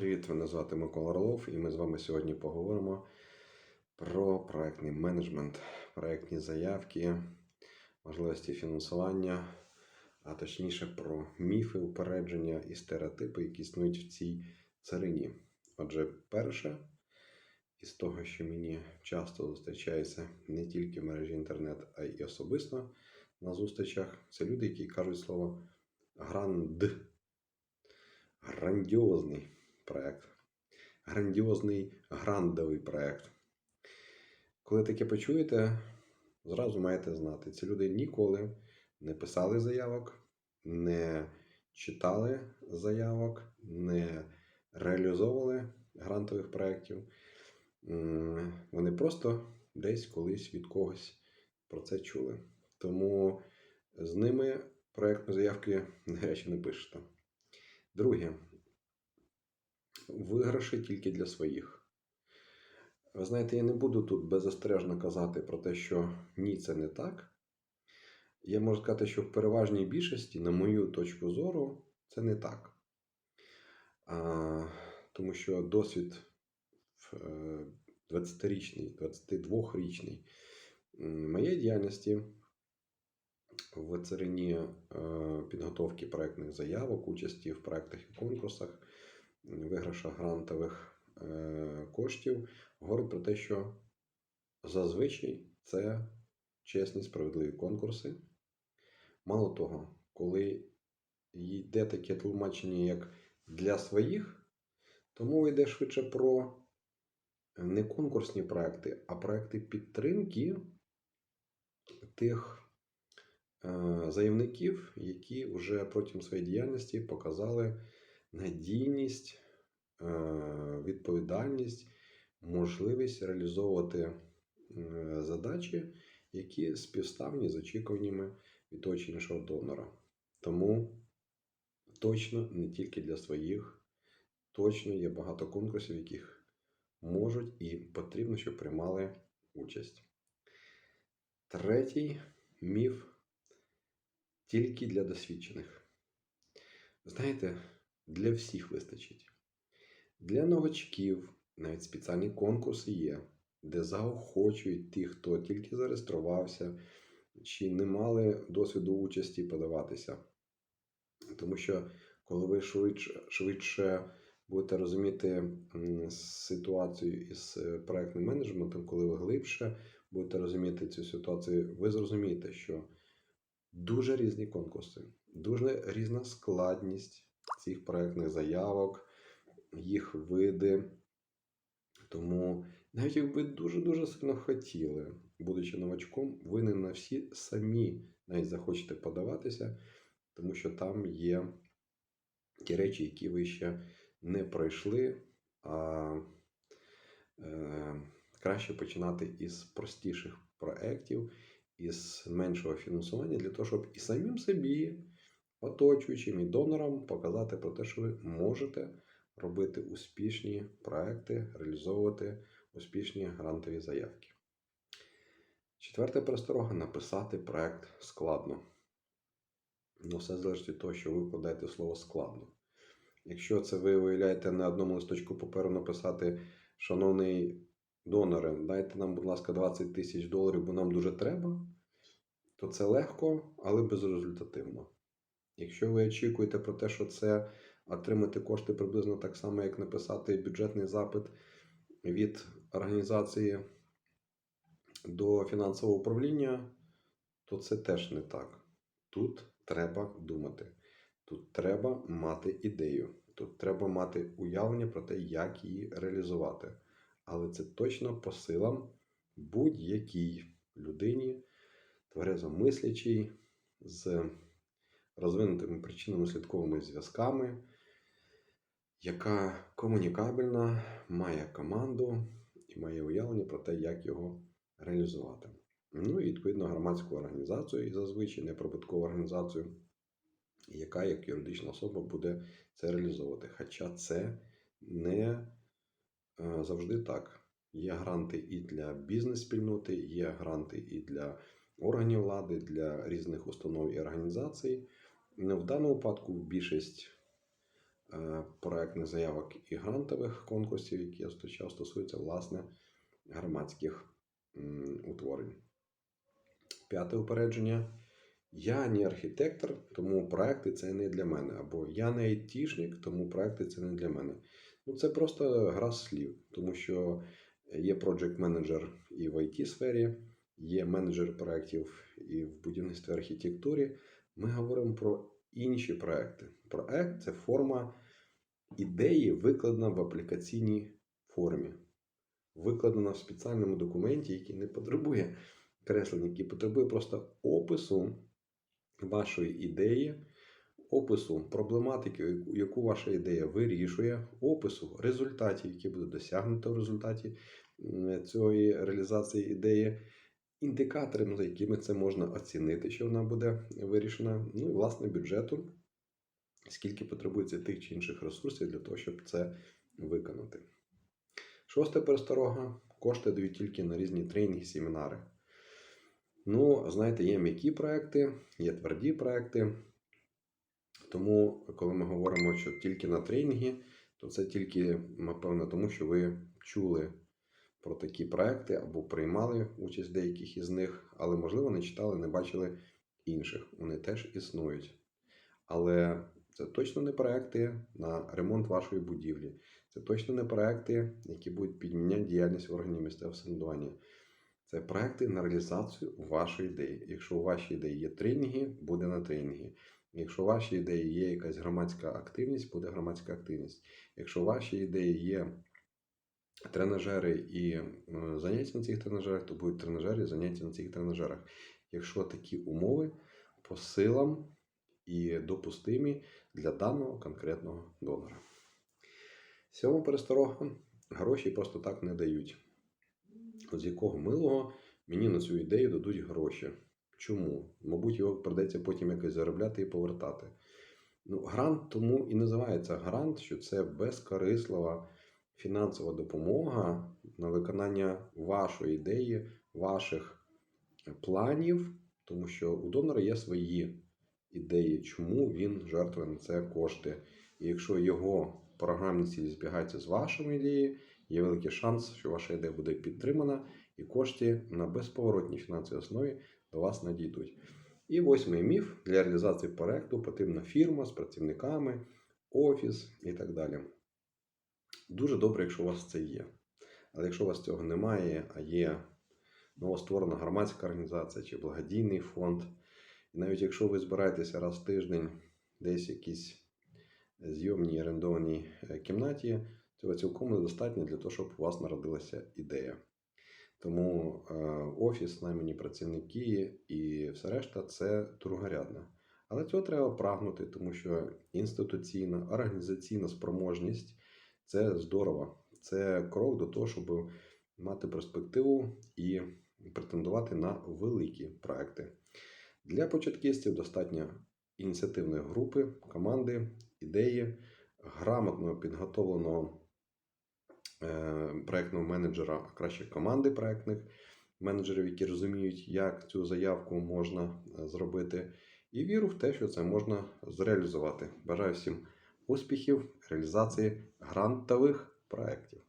Привіт, мене звати Микола Орлов, і ми з вами сьогодні поговоримо про проектний менеджмент, проектні заявки, можливості фінансування, а точніше про міфи, упередження і стереотипи, які існують в цій царині. Отже, перше, із того, що мені часто зустрічається не тільки в мережі інтернет, а й особисто на зустрічах, це люди, які кажуть слово гранд. Грандіозний проект. Грандіозний грандовий проект. Коли таке почуєте, зразу маєте знати, ці люди ніколи не писали заявок, не читали заявок, не реалізовували грантових проєктів. Вони просто десь колись від когось про це чули. Тому з ними проєктні заявки гаряче не пишете. Друге, виграші тільки для своїх. Ви знаєте, я не буду тут беззастережно казати про те, що ні, це не так. Я можу сказати, що в переважній більшості, на мою точку зору, це не так. А, тому що досвід в, е, 20-річний, 22-річний моєї діяльності в царині е, підготовки проектних заявок, участі в проектах і конкурсах, виграшах грантових е, коштів, говорить про те, що зазвичай це чесні, справедливі конкурси. Мало того, коли йде таке тлумачення, як для своїх, то мова йде швидше про не конкурсні проекти, а проекти підтримки тих е, заявників, які вже протягом своєї діяльності показали надійність, е, відповідальність, можливість реалізовувати е, задачі, які співставні з очікуваннями від того донора. Тому точно не тільки для своїх, точно є багато конкурсів, яких можуть і потрібно, щоб приймали участь. Третій міф тільки для досвідчених. Знаєте, для всіх вистачить. Для новачків навіть спеціальні конкурси є, де заохочують тих, хто тільки зареєструвався, чи не мали досвіду участі подаватися. Тому що, коли ви швидше, швидше будете розуміти ситуацію із е, проектним менеджментом, коли ви глибше будете розуміти цю ситуацію, ви зрозумієте, що дуже різні конкурси, дуже різна складність цих проектних заявок, їх види. Тому навіть якби дуже-дуже сильно хотіли, будучи новачком, ви не на всі самі навіть захочете подаватися, тому що там є ті речі, які ви ще не пройшли. А е, краще починати із простіших проєктів, із меншого фінансування, для того, щоб і самим собі, оточуючим і донорам показати про те, що ви можете робити успішні проекти, реалізовувати успішні грантові заявки. Четверта пересторога написати проект складно. Ну, все залежить від того, що ви вкладаєте слово складно. Якщо це ви виявляєте на одному листочку паперу написати, шановний доноре, дайте нам, будь ласка, 20 тисяч доларів, бо нам дуже треба, то це легко, але безрезультативно. Якщо ви очікуєте про те, що це отримати кошти приблизно так само, як написати бюджетний запит від організації до фінансового управління, то це теж не так. Тут треба думати. Тут треба мати ідею. Тут треба мати уявлення про те, як її реалізувати. Але це точно по силам будь-якій людині, тверезо мислячій, з розвинутими причинами слідковими зв'язками, яка комунікабельна, має команду і має уявлення про те, як його реалізувати. Ну і відповідно громадську організацію і зазвичай неприбуткову організацію, яка як юридична особа буде це реалізовувати. Хоча це не е, завжди так. Є гранти і для бізнес-спільноти, є гранти і для органів влади, для різних установ і організацій. Ну, В даному випадку більшість е, проектних заявок і грантових конкурсів, які я зустрічав, стосуються власне громадських утворень. П'яте упередження. Я не архітектор, тому проекти це не для мене. Або я не айтішник, тому проекти це не для мене. Ну, це просто гра слів, тому що є project менеджер і в it сфері, є менеджер проєктів і в будівництві архітектурі. Ми говоримо про інші проекти. Проект це форма ідеї, викладена в аплікаційній формі, викладена в спеціальному документі, який не потребує креслення, який потребує просто опису вашої ідеї, опису проблематики, яку- ваша ідея вирішує, опису результатів, які будуть досягнуто в результаті цієї реалізації ідеї, індикаторами, за якими це можна оцінити, що вона буде вирішена, ну і власне бюджету, скільки потребується тих чи інших ресурсів для того, щоб це виконати. Шоста пересторога. Кошти дають тільки на різні тренінги, семінари. Ну, знаєте, є м'які проекти, є тверді проекти. Тому, коли ми говоримо, що тільки на тренінги, то це тільки, напевно, тому що ви чули про такі проекти або приймали участь в деяких із них, але, можливо, не читали, не бачили інших. Вони теж існують. Але це точно не проекти на ремонт вашої будівлі. Це точно не проекти, які будуть підміняти діяльність органів місцевого самоврядування. Це проекти на реалізацію вашої ідеї. Якщо у вашій ідеї є тренінги, буде на тренінги. Якщо у вашій ідеї є якась громадська активність, буде громадська активність. Якщо у вашій ідеї є тренажери і е, заняття на цих тренажерах, то будуть тренажери і заняття на цих тренажерах. Якщо такі умови по силам і допустимі для даного конкретного донора. Сьома пересторога гроші просто так не дають. З якого милого мені на цю ідею дадуть гроші. Чому? Мабуть, його придеться потім якось заробляти і повертати. Ну, грант тому і називається грант, що це безкорислива фінансова допомога на виконання вашої ідеї, ваших планів, тому що у донора є свої ідеї, чому він жертвує на це кошти. І якщо його програмні цілі збігаються з вашими ідеєю, є великий шанс, що ваша ідея буде підтримана, і кошти на безповоротній фінансовій основі до вас надійдуть. І восьмий міф для реалізації проекту потрібна фірма з працівниками, офіс і так далі. Дуже добре, якщо у вас це є. Але якщо у вас цього немає, а є новостворена громадська організація чи благодійний фонд, і навіть якщо ви збираєтеся раз в тиждень десь в якійсь зйомній орендованій е, кімнаті, цього цілком недостатньо для того, щоб у вас народилася ідея. Тому е, офіс, наймені працівники і все решта це другорядне. Але цього треба прагнути, тому що інституційна, організаційна спроможність це здорово. Це крок до того, щоб мати перспективу і претендувати на великі проекти. Для початківців достатньо ініціативної групи, команди, ідеї, грамотно підготовленого е, проектного менеджера, а краще команди проектних менеджерів, які розуміють, як цю заявку можна е, зробити, і віру в те, що це можна зреалізувати. Бажаю всім успіхів реалізації грантових проєктів.